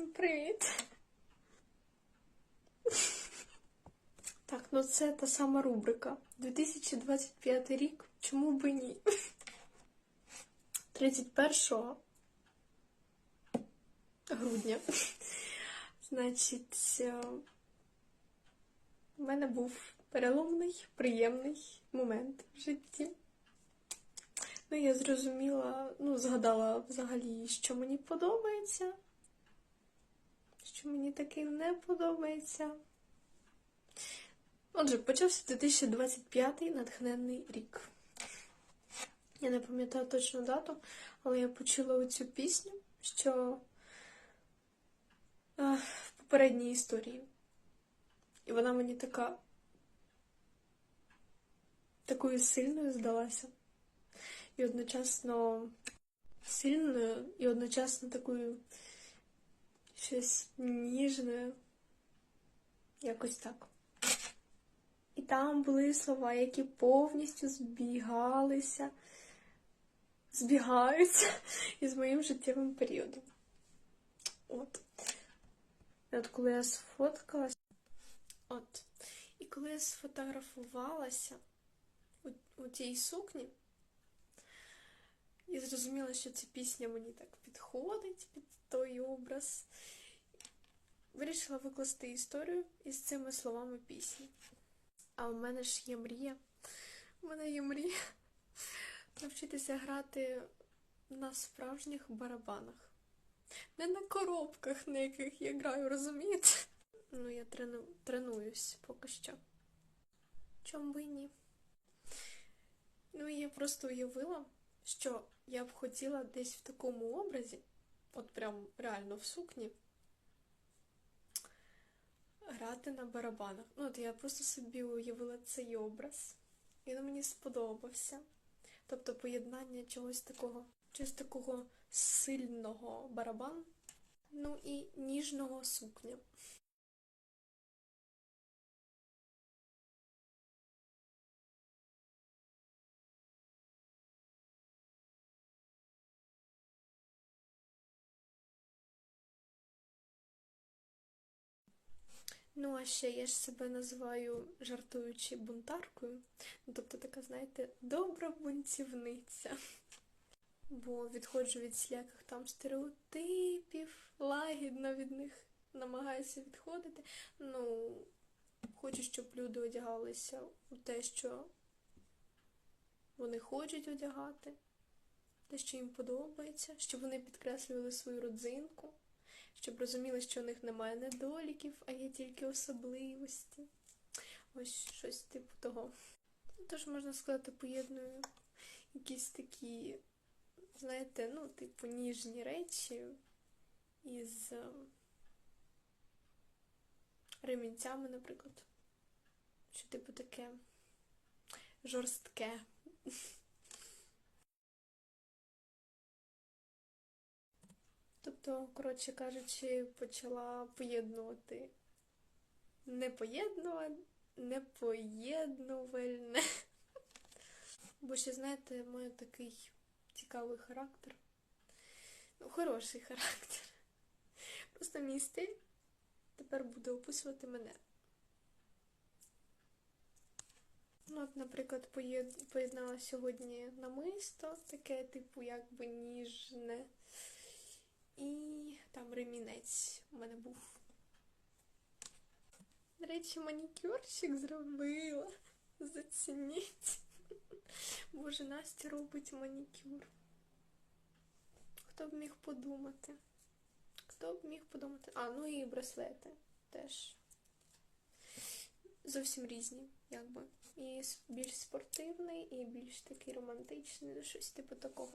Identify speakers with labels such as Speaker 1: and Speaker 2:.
Speaker 1: Всім привіт! Так, ну це та сама рубрика. 2025 рік. Чому би ні? 31 грудня. Значить, е, в мене був переломний, приємний момент в житті. Ну, я зрозуміла, ну, згадала взагалі, що мені подобається, що мені таки не подобається. Отже, почався 2025 натхненний рік. Я не пам'ятаю точну дату, але я почула оцю пісню, що в попередній історії. І вона мені така такою сильною здалася. І одночасно сильною, і одночасно такою щось ніжною. Якось так. І там були слова, які повністю збігалися, збігаються із моїм життєвим періодом. От. От коли я сфоткалася, от. І коли я сфотографувалася у, у тій сукні, я зрозуміла, що ця пісня мені так підходить під той образ. Вирішила викласти історію із цими словами пісні. А у мене ж є мрія. У мене є мрія навчитися грати на справжніх барабанах. Не на коробках, на яких я граю, розумієте? Ну, я трену... тренуюсь поки що. Чом би ні? Ну, і я просто уявила, що я б хотіла десь в такому образі, от прям реально в сукні, грати на барабанах. Ну, от я просто собі уявила цей образ. І він мені сподобався. Тобто поєднання чогось такого, чогось такого сильного барабану, ну і ніжного сукня. Ну, а ще я ж себе називаю жартуючи бунтаркою. Ну, тобто така, знаєте, добра бунтівниця. Бо відходжу від всіляких там стереотипів, лагідно від них намагаюся відходити. Ну, хочу, щоб люди одягалися у те, що вони хочуть одягати, те, що їм подобається, щоб вони підкреслювали свою родзинку щоб розуміли, що у них немає недоліків, а є тільки особливості. Ось щось типу того. Тож, можна сказати, поєдную якісь такі, знаєте, ну, типу, ніжні речі із ремінцями, наприклад. Що, типу, таке жорстке. Тобто, коротше кажучи, почала поєднувати непоєднувальне, непоєднувальне. Бо ще, знаєте, маю такий цікавий характер. Ну, хороший характер. Просто мій стиль тепер буде описувати мене. Ну, от, наприклад, поєднала сьогодні намисто, таке, типу, якби ніжне. І там ремінець у мене був. До речі, манікюрчик зробила. Зацініть. Боже, Настя робить манікюр. Хто б міг подумати? Хто б міг подумати? А, ну і браслети теж. Зовсім різні, якби. І більш спортивний, і більш такий романтичний, щось типу такого.